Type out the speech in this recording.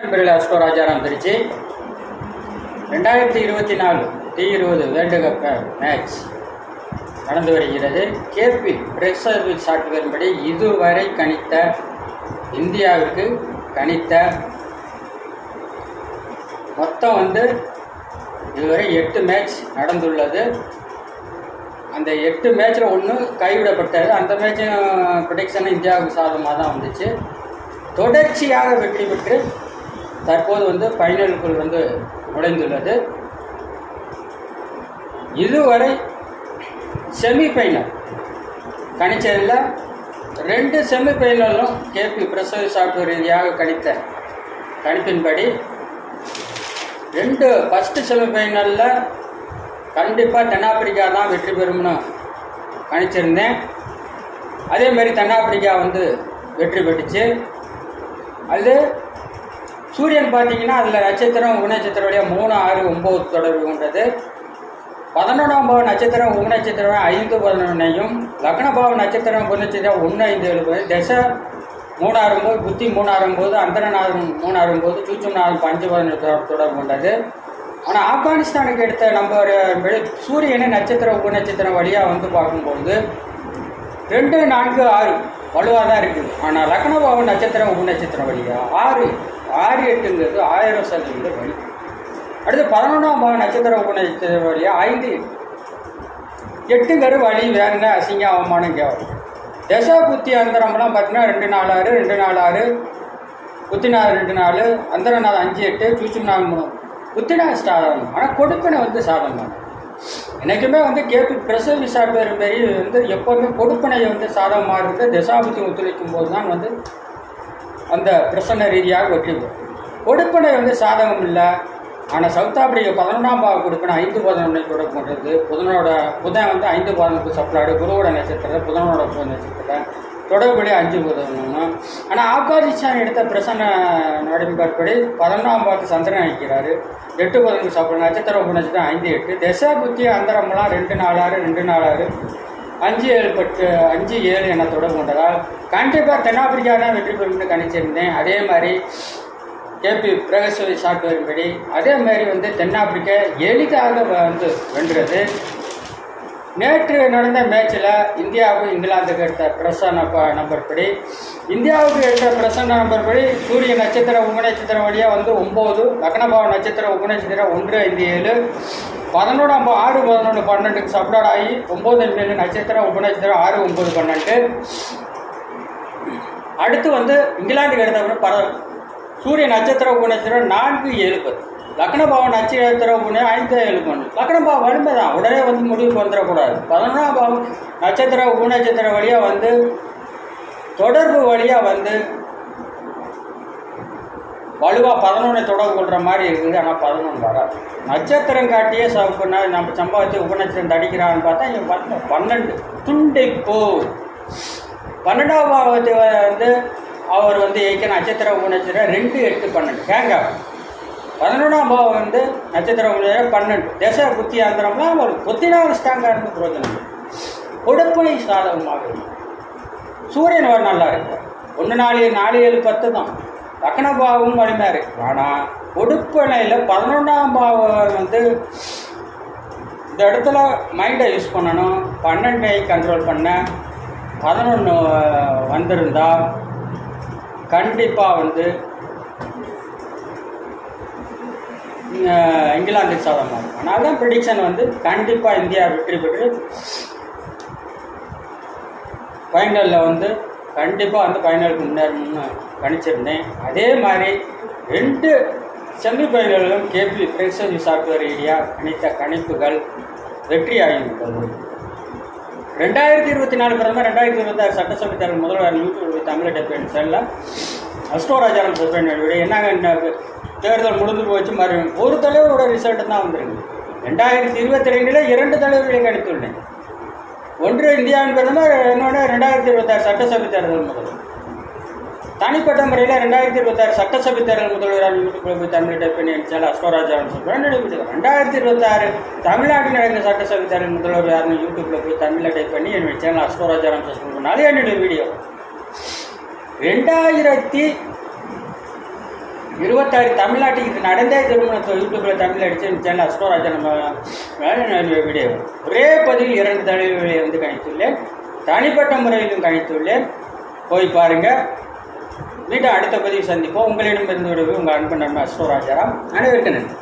நண்பர்கள் அஸ்கோ ராஜாராம் திருச்சி. ரெண்டாயிரத்தி இருபத்தி நாலு டி இருபது வேர்ல்டு கப் மேட்ச் நடந்து வருகிறது. கேபி பிரெஸ் சர்வீஸ் சாட்டுகளின்படி இதுவரை கணித்த இந்தியாவிற்கு கணித்த மொத்தம் வந்து இதுவரை எட்டு மேட்ச் நடந்துள்ளது. அந்த எட்டு மேட்ச்சில் ஒன்று கைவிடப்பட்டது. அந்த மேட்சும் ப்ரொடிக்ஷன் இந்தியாவுக்கு சாதகமாக தான் வந்துச்சு. தொடர்ச்சியாக வெற்றி பெற்று தற்போது வந்து ஃபைனலுக்குள் வந்து நுழைந்துள்ளது. இதுவரை செமிஃபைனல் கணிச்சதில் ரெண்டு செமிஃபைனலும் கேபி பிரசவ சாஃப்ட்வேர் ரீதியாக கணித்த கணிப்பின்படி ரெண்டு ஃபஸ்ட்டு செமிஃபைனலில் கண்டிப்பாக தென்னாப்பிரிக்கா தான் வெற்றி பெறும்னு கணிச்சிருந்தேன். அதே மாதிரி தென்னாப்பிரிக்கா வந்து வெற்றி பெற்றுச்சு. அது சூரியன் பார்த்தீங்கன்னா அதில் நட்சத்திரம் உபநட்சத்திரம் வழியாக மூணு ஆறு ஒம்பது தொடர்பு கொண்டது. பதினொன்றாம் பாவ நட்சத்திரம் உபநட்சத்திரம் ஐந்து பதினொன்னையும். லக்னபாவ நட்சத்திரம் உபநட்சத்திரம் ஒன்று ஐந்து எழுபது தசை மூணு ஆறும்போது புத்தி மூணு ஆறும்போது அந்தரநாதம் மூணு ஆறும்போது சூச்சம்நாதம் பஞ்சு பதினொன்று தொடர்பு கொண்டது. ஆனால் ஆப்கானிஸ்தானுக்கு எடுத்த நம்ம ஒரு வெளி சூரியனை நட்சத்திர உபநட்சத்திரம் வழியாக வந்து பார்க்கும்பொழுது ரெண்டு நான்கு ஆறு வலுவாக தான் இருக்குது. ஆனால் லக்னபாவ நட்சத்திரம் உபநட்சத்திரம் வழியாக ஆறு ஆறு எட்டுங்கிறது ஆயிரம் சதவீத வழி அடுத்து பதினொன்றாம் பாவ நட்சத்திர உபநட்சத்திரம் வழியா ஐந்து எட்டு. எட்டுங்கிறது வழி வேறுங்க அசிங்க அவமானம் கேவலம். தசா புத்தி அந்தரம்லாம் பார்த்தீங்கன்னா ரெண்டு நாலு ஆறு ரெண்டு நாலு ஆறு புத்தினார் ரெண்டு நாலு அந்தரநாள் அஞ்சு எட்டு சூச்சும் நாலு மூணு. புத்தினா சாதகம். ஆனால் கொடுப்பனை வந்து சாதகம். எனக்குமே வந்து கேபி பிரசவ விசா மாரி வந்து எப்போவுமே கொடுப்பனை வந்து சாதகமாக இருக்குது தசாபுத்தி ஒத்துழைக்கும் போது தான் வந்து அந்த பிரசன்ன ரீதியாக வெற்றி பெறும் கொடுப்பனை வந்து சாதகம் இல்லை. ஆனால் சவுத் ஆப்பிரிக்கா பதினொன்றாம் பாவ கொடுப்பனை ஐந்து பதினொன்றை தொடர்பு பண்ணுறது புதனோட புதன் வந்து ஐந்து பதினொன்று சப்ளாடு குருவோட நட்சத்திரம் புதனோட புத நட்சத்திரம் தொடர்புடைய அஞ்சு பதினொன்று ஆனால் ஆப்கானிஸ்தான் எடுத்த பிரசன்ன நடைமுறைப்படி பதினொன்றாம் பாவத்து சந்திரன் அழிக்கிறாரு. எட்டு பதினொன்று சாப்பிட நட்சத்திரம் உப நட்சத்திரம் ஐந்து எட்டு. தசா புத்தி அந்தரம்லாம் ரெண்டு நாலாறு ரெண்டு நாலாறு. அஞ்சு ஏழு பத்து அஞ்சு ஏழு என தொடர்பு கொண்டதால் கண்டிப்பாக தென்னாப்பிரிக்கா தான் வெற்றி பெறும்னு கணிச்சிருந்தேன். அதே மாதிரி கேபி பிரகஸ்வதி சாஃப்ட்வேரின்படி அதே மாதிரி வந்து தென்னாப்பிரிக்கா எளிதாக வந்து வென்றது. நேற்று நடந்த மேட்ச்சில் இந்தியாவுக்கு இங்கிலாந்துக்கு எடுத்த பிரசன்ன ப- நம்பர் படி இந்தியாவுக்கு எடுத்த பிரசன்ன நம்பர் படி சூரிய நட்சத்திரம் வழியாக வந்து ஒம்பது லக்னபாவ நட்சத்திரம் ஒன்று ஐந்து ஏழு பதினொன்றாம் ஆறு பதினொன்று பன்னெண்டுக்கு சப்டாட் ஆகி ஒம்பது ஏழு நட்சத்திரம் உபநட்சத்திரம் ஆறு ஒம்பது பன்னெண்டு. அடுத்து வந்து இங்கிலாந்துக்கு எடுத்தவரை பர சூரிய நட்சத்திர உபநட்சத்திரம் நான்கு ஏழு. பத்து லக்னபாவம் நட்சத்திர உபந ஐந்து ஏழு பன்னெண்டு. லக்னபாவம் வலிமை தான். உடனே வந்து முடிவுக்கு வந்துடக்கூடாது. பதினொன்றாம் பாவம் நட்சத்திர உபநட்சத்திர வழியாக வந்து தொடர்பு வழியாக வந்து வலுவாக பதினொன்று தொடர்பு கொள்கிற மாதிரி இருக்குது. ஆனால் பதினொன்று வராது. நட்சத்திரம் காட்டியே சம்பனா நம்ம சம்பாதிச்சு உபநட்சத்திரம் தடிக்கிறான்னு பார்த்தா இங்கே பத்து பன்னெண்டு துண்டிப்போ பன்னெண்டாம் பாவத்தை வந்து அவர் வந்து ஏக்க நட்சத்திர உபநட்சத்திரம் ரெண்டு எட்டு பன்னெண்டு. கேங்க பதினொன்றாம் பாவம் வந்து நட்சத்திர உபநட்சத்திரம் பன்னெண்டு. தேச புத்தி ஆந்திரம்லாம் அவர் புத்தினாவது ஸ்ட்ராங்காக இருந்து பிரயோஜனம் கொடுப்பனை சாதகமாக இருக்கும் சூரியன் வர நல்லா இருக்கும் ஒன்று நாலு நாலு ஏழு பத்து தான். லக்ன பாவமும் வலிமையாக இருக்குது ஆனால் கொடுப்பனையில் பதினொன்றாம் பாவம் வந்து இந்த இடத்துல மைண்டை யூஸ் பண்ணணும். பன்னெண்டை கண்ட்ரோல் பண்ண பதினொன்று வந்திருந்தால் கண்டிப்பாக வந்து இங்கிலாந்து இங்கிலாந்துக்கு சாதகமாகும் தான் ப்ரிடிக்ஷன் வந்து கண்டிப்பாக இந்தியா வெற்றி பெற்று ஃபைனலில் வந்து கண்டிப்பாக வந்து ஃபைனலுக்கு முன்னேறணும்னு கணிச்சிருந்தேன். அதே மாதிரி ரெண்டு செமிஃபைனலிலும் கேபி பிரேக்ஷன் சாஃப்ட்வேர் ஏரியா கணித்த கணிப்புகள் வெற்றி வெற்றியாகிவிட்டது ரெண்டாயிரத்தி இருபத்தி நாலு பிரதமர் ரெண்டாயிரத்தி இருபத்தாறு சட்டசபை தேர்தல் முதல்வர் யூடியூப் தமிழ் டெப்பேன் செல்ல அஸ்டோராஜாரம் சஸ்பெண்ட் விட என்னங்க என்ன தேர்தல் முடிந்து போச்சு மறு ஒரு தலைவரோட ரிசல்ட் தான் வந்துருங்க ரெண்டாயிரத்தி இருபத்தி ரெண்டில் இரண்டு தலைவர்களை கணித்துள்ளேன். ஒன்று இந்தியாவின் பிரதமர் இன்னொன்று ரெண்டாயிரத்தி இருபத்தாறு சட்டசபை தேர்தல் முதல்வர். தனிப்பட்ட முறையில் ரெண்டாயிரத்தி இருபத்தாறு சட்டசபை தேர்தல் முதல்வராக தமிழ்நாட்டை போய் தமிழ் டைப் பண்ணி அஸ்வராஜான்னு சொல்கிறேன் ரெண்டாயிரத்தி இருபத்தாறு தமிழ்நாட்டில் நடந்த சட்டசபை தேர்தல் முதல்வர் யாருன்னு யூடியூப்பில் போய் தமிழில் டைப் பண்ணி என்னுடைய சேனல் அஸ்வராஜாராம் சஸ்பெண்ட் பண்ணாலும் என்னுடைய வீடியோ ரெண்டாயிரத்தி இருபத்தாறு தமிழ்நாட்டுக்கு இது நடந்தே திருமணத்தை யூடியூப்பில் தமிழ் அடிச்சு சேனல் அஸ்டோராஜா நம்ம வேலை வீடியோ ஒரே பதிவில் இரண்டு தலைவர்களை வந்து கணித்துள்ளேன். தனிப்பட்ட முறையிலும் கணித்துள்ளேன். போய் பாருங்கள் மீண்டும் அடுத்த பதிவு சந்திப்போம். உங்களிடமிருந்து விடுவது உங்கள் அன்பு நண்பர் அஸ்டோராஜாராம் அனைவருக்கு நன்றி.